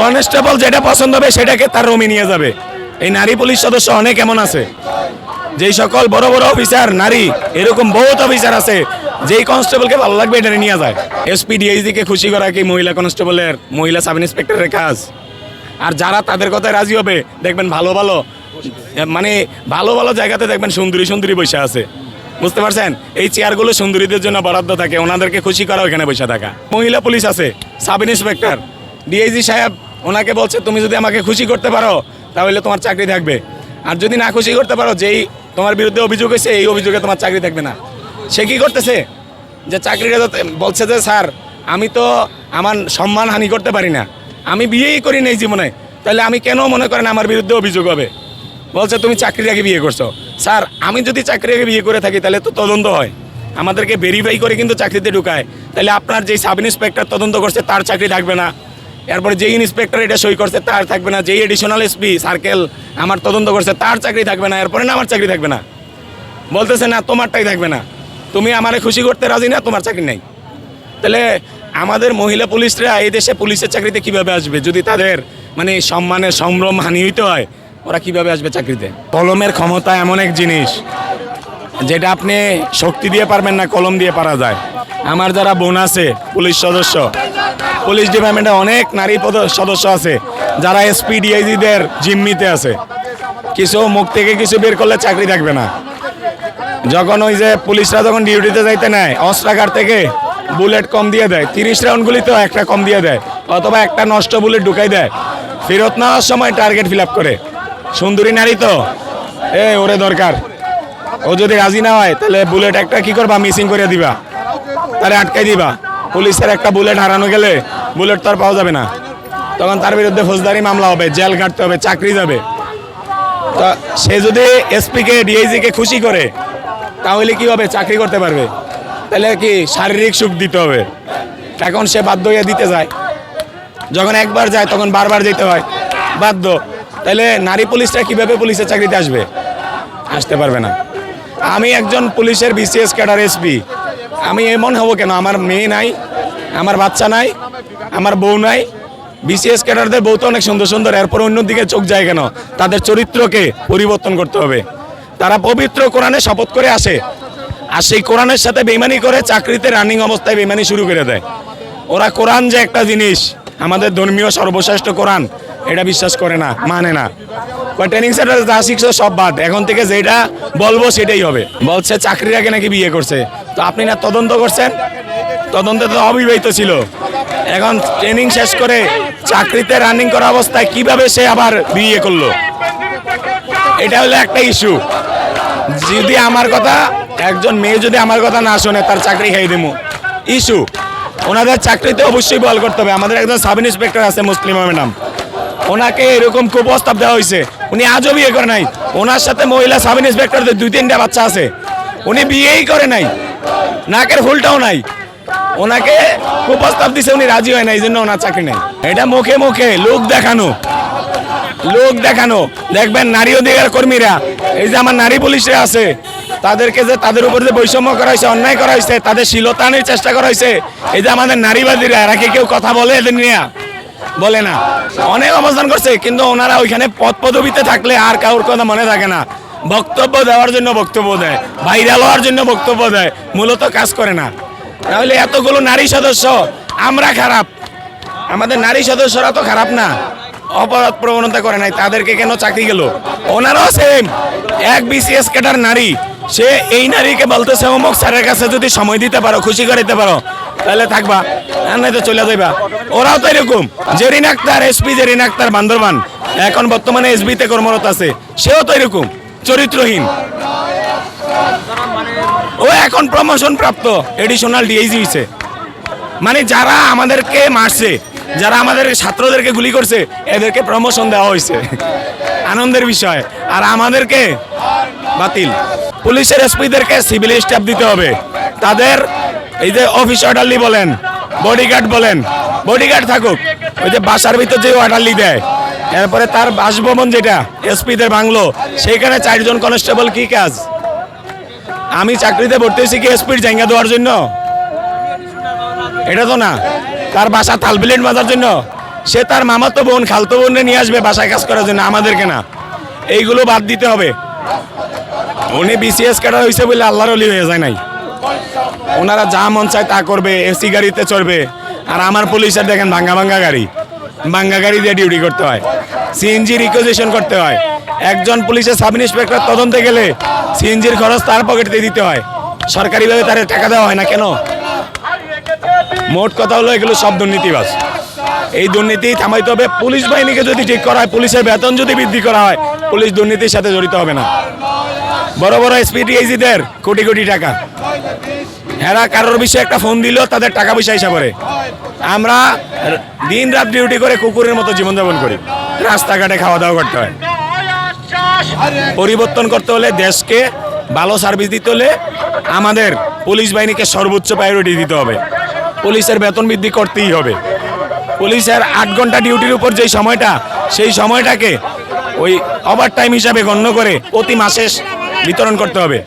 Constable যেটা পছন্দ হবে সেটাকে তার রুমে নিয়ে যাবে। এই নারী পুলিশ সদস্য অনেক এমন আছে। যেই সকল বড় বড় অফিসার নারী, এরকম বহুত অফিসার আছে, যেই কনস্টেবলকে ভালো লাগবে এটা নিয়ে যায়। এসপি ডিআইজি কে খুশি করা কি মহিলা কনস্টেবলের, মহিলা সাব ইন্সপেক্টরের কাজ? আর যারা তাদের কথায় রাজি হবে, দেখবেন ভালো ভালো মানে ভালো ভালো জায়গাতে দেখবেন সুন্দরী সুন্দরী বসে আছে। বুঝতে পারছেন? এই চেয়ারগুলো সুন্দরীদের জন্য বরাদ্দ থাকে, ওনাদেরকে খুশি করা ওখানে বসে থাকা। মহিলা পুলিশ আছে সাব ইন্সপেক্টর ডিআইজি সাহেব ওনাকে বলছে, তুমি যদি আমাকে খুশি করতে পারো, তাহলে তোমার চাকরি থাকবে। আর যদি না খুশি করতে পারো, যেই তোমার বিরুদ্ধে অভিযোগ হয়েছে, এই অভিযোগে তোমার চাকরি থাকবে না। সে কি করতেছে? যে চাকরিটা বলছে যে, স্যার, আমি তো আমার সম্মান হানি করতে পারি না। আমি বিয়েই করি নাই জীবনে। তাহলে আমি কেন মনে করেন আমার বিরুদ্ধে অভিযোগ হবে? বলছে, তুমি চাকরির আগে বিয়ে করছ। স্যার, আমি যদি চাকরি আগে বিয়ে করে থাকি, তাহলে তো তদন্ত হয়। আমাদেরকে ভেরিফাই করে কিন্তু চাকরিতে ঢুকায়। তাহলে আপনার যে সাব ইন্সপেক্টর তদন্ত করছে, তার চাকরি থাকবে না। এরপরে যেই ইন্সপেক্টর এটা সই করছে, তার থাকবে না। যেই এডিশনাল এসপি সার্কেল আমার তদন্ত করছে, তার চাকরি থাকবে না। এরপরে না, আমার চাকরি থাকবে না। বলতেছে, না, তোমারটাই থাকবে না। তুমি আমারে খুশি করতে রাজি না, তোমার চাকরি নাই। তাহলে আমাদের মহিলা পুলিশরা এই দেশে পুলিশের চাকরিতে কীভাবে আসবে? যদি তাদের মানে সম্মানের সম্ভ্রম হানি হইতে হয়, ওরা কীভাবে আসবে চাকরিতে? কলমের ক্ষমতা এমন এক জিনিস, যেটা আপনি শক্তি দিয়ে পারবেন না, কলম দিয়ে পারা যায়। আমার যারা বোন আছে, পুলিশ সদস্য পুলিশ ডিপার্টমেন্টে অনেক নারী পদ সদস্য আছে, যারা এসপি ডিআইজিদের জিম্মিতে আছে। কিছু মুখ থেকে কিছু বের করলে চাকরি থাকবে না। যখন ওই যে পুলিশরা যখন ডিউটিতে যাইতে নেয়, অস্ত্রাগার থেকে বুলেট কম দিয়ে দেয়, তিরিশ রাউন্ড গুলি তো একটা কম দিয়ে দেয়, অথবা একটা নষ্ট বুলেট ঢুকাই দেয়। ফেরত নেওয়ার সময় টার্গেট ফিল করে। সুন্দরী নারী তো, এ, ওরে দরকার। ও যদি রাজি না হয়, তাহলে বুলেট একটা কি করবা? মিসিং করে দিবা। তাহলে আটকাই দিবা। পুলিশের একটা বুলেট হারানো গেলে বুলেট তো আর পাওয়া যাবে না। তখন তার বিরুদ্ধে ফৌজদারি মামলা হবে, জেল কাটতে হবে, চাকরি যাবে। তা সে যদি এসপিকে ডিআইজিকে খুশি করে, তাহলে কি হবে? চাকরি করতে পারবে। তাহলে কি শারীরিক সুখ দিতে হবে? এখন সে বাধ্য হয়ে দিতে যায়। যখন একবার যায়, তখন বারবার যেতে হয়। বাধ্য। তাহলে নারী পুলিশটা কীভাবে পুলিশের চাকরিতে আসবে? আসতে পারবে না। আমি একজন পুলিশের বিসিএস ক্যাডার এসপি আমি এমন হব কেন? আমার মেয়ে নাই, আমার বাচ্চা নাই, আমার বউ নাই। বিসিএস ক্যাডারদের বউ তো অনেক সুন্দর সুন্দর, এরপর অন্যদিকে চোখ যায় কেন? তাদের চরিত্রকে পরিবর্তন করতে হবে। তারা পবিত্র কোরআনে শপথ করে আসে, আর সেই কোরআনের সাথে বেমানি করে চাকরিতে রানিং অবস্থায় বেমানি শুরু করে দেয়। ওরা কোরআন যে একটা জিনিস, আমাদের ধর্মীয় সর্বশ্রেষ্ঠ কোরআন এটা বিশ্বাস করে না মানে না। ট্রেনিং সেন্টারে যা শিখছো সব বাদ। এখন থেকে যেটা বলব সেটাই হবে। বলছে, চাকরির আগে নাকি বিয়ে করছে? তো আপনি না তদন্ত করছেন? তদন্তে তো অবিবাহিত ছিল। এখন ট্রেনিং শেষ করে চাকরিতে রানিং করা অবস্থায় কীভাবে সে আবার বিয়ে করল? এটা হলো একটা ইস্যু যদি আমার কথা, একজন মেয়ে যদি আমার কথা না শোনে, তার চাকরি খাই দেবো ইস্যু ওনাদের চাকরিতে অবশ্যই বল করতে হবে। আমাদের একজন সাব ইন্সপেক্টর আছে, মুসলিমা ম্যাডাম। ওনাকে এরকম কুপ্রস্তাব দেওয়া হয়েছে। উনি আজও বিয়ে করে নাই। ওনার সাথে মহিলা সাব ইন্সপেক্টরদের দুই তিনটা বাচ্চা আছে। উনি বিয়েই করে নাই। নাকের ফুলটাও নাই। ওনাকে কুপ্রস্তাব দিছে, উনি রাজি হয় না এই জন্য ওনার চাকরি নেই। এটা মুখে মুখে লোক দেখানো। লোক দেখানো। দেখবেন নারী অধিকার কর্মীরা, এই যে আমার নারী পুলিশরা আছে, তাদেরকে যে তাদের উপর যে বৈষম্য করা হয়েছে, অন্যায় করা হয়েছে, তাদের শিলতানের চেষ্টা করা হয়েছে, এই যে আমাদের নারীবাদীরা, এরা কেউ কথা বলে এদের নিয়ে? বলে না। অনেক অবস্থান করছে, কিন্তু ওনারা ওইখানে পদ পদবিতে থাকলে আর কারোর কথা মনে থাকে না। বক্তব্য দেওয়ার জন্য বক্তব্য দেয় ভাইরাল হওয়ার জন্য বক্তব্য দেয়, মূলত কাজ করে না। তাহলে এতগুলো নারী সদস্য, আমরা খারাপ। আমাদের নারী সদস্যরা তো খারাপ না। অপরাধ প্রবণতা করে নাই, তাদেরকে কেন চাকরি গেল? ওনারাও সেম এক বিসিএস ক্যাডার নারী, সে এই নারীকে বলতেছে, অমুক স্যারের কাছে যদি সময় দিতে পারো, খুশি করে দিতে পারো, তাহলে থাকবা। তো চলে যাইবা। ওরাও তো এরকম। জেরিন আক্তার এসপি জেরিন আক্তার, বান্দরবান। এখন বর্তমানে এসবিতে কর্মরত আছে। সেও তো এরকম, চরিত্রহীন। ও এখন প্রমোশন প্রাপ্ত এডিশনাল ডিআইজি হয়েছে মানে যারা আমাদেরকে মারছে, যারা আমাদের ছাত্রদেরকে গুলি করছে, এদেরকে প্রমোশন দেওয়া হয়েছে আনন্দের বিষয়। আর আমাদেরকে বাতিল। পুলিশের এসপিদেরকে সিভিল স্টাফ দিতে হবে। তাদের এই যে অফিস অর্ডারলি বলেন বডিগার্ড বলেন বডিগার্ড থাকুক। ওই যে বাসার ভিতর যে অর্ডারলি দেয়। এরপরে তার বাসভবন যেটা, এসপিদের বাংলো, সেইখানে চারজন কনস্টেবল কি কাজ? আমি চাকরিতে ভর্তি হয়েছি কি এসপির জায়গা দেওয়ার জন্য? এটা তো না। তার বাসা তালবিলেট বাজার জন্য। সে তার মামাতো বোন, খালতো বোনরে নিয়ে আসবে বাসায় কাজ করার জন্য, আমাদেরকে না। এইগুলো বাদ দিতে হবে। উনি বিসিএস কাটা হয়েছে বলে আল্লাহর অলি হয়ে যায় নাই। ওনারা যা মন চায় তা করবে, এসি গাড়িতে চড়বে। আর আমার পুলিশের দেখেন, ভাঙ্গা ভাঙ্গা গাড়ি। ভাঙ্গা গাড়ি দিয়ে ডিউটি করতে হয়। সিএনজি রিকোজিশন করতে হয়। একজন পুলিশের সাব ইন্সপেক্টর তদন্তে গেলে সিএনজির খরচ তার পকেটে দিতে হয়। সরকারিভাবে তার টাকা দেওয়া হয় না কেন? মোট কথা হলো, এগুলো সব দুর্নীতিবাজ। এই দুর্নীতি থামাইতে হবে। পুলিশ বাহিনীকে যদি ঠিক করা হয়, পুলিশের বেতন যদি বৃদ্ধি করা হয়, পুলিশ দুর্নীতির সাথে জড়িত হবে না। বড় বড় এসপি এসপিডিএইজিদের কোটি কোটি টাকা। এরা কারোর বিষয়ে একটা ফোন দিলেও তাদের টাকা পয়সা হিসাব করে। আমরা দিন রাত ডিউটি করে কুকুরের মতো জীবনযাপন করি। রাস্তাঘাটে খাওয়া দাওয়া করতে হয়। পরিবর্তন করতে হলে দেশকে ভালো সার্ভিস দিতে হলে আমাদের পুলিশ বাহিনীকে সর্বোচ্চ প্রায়োরিটি দিতে হবে। পুলিশের বেতন বৃদ্ধি করতেই হবে। পুলিশের আট ঘণ্টা ডিউটির উপর যেই সময়টা, সেই সময়টাকে ওই ওভার টাইম হিসাবে গণ্য করে প্রতি মাসে বিতরণ করতে হবে।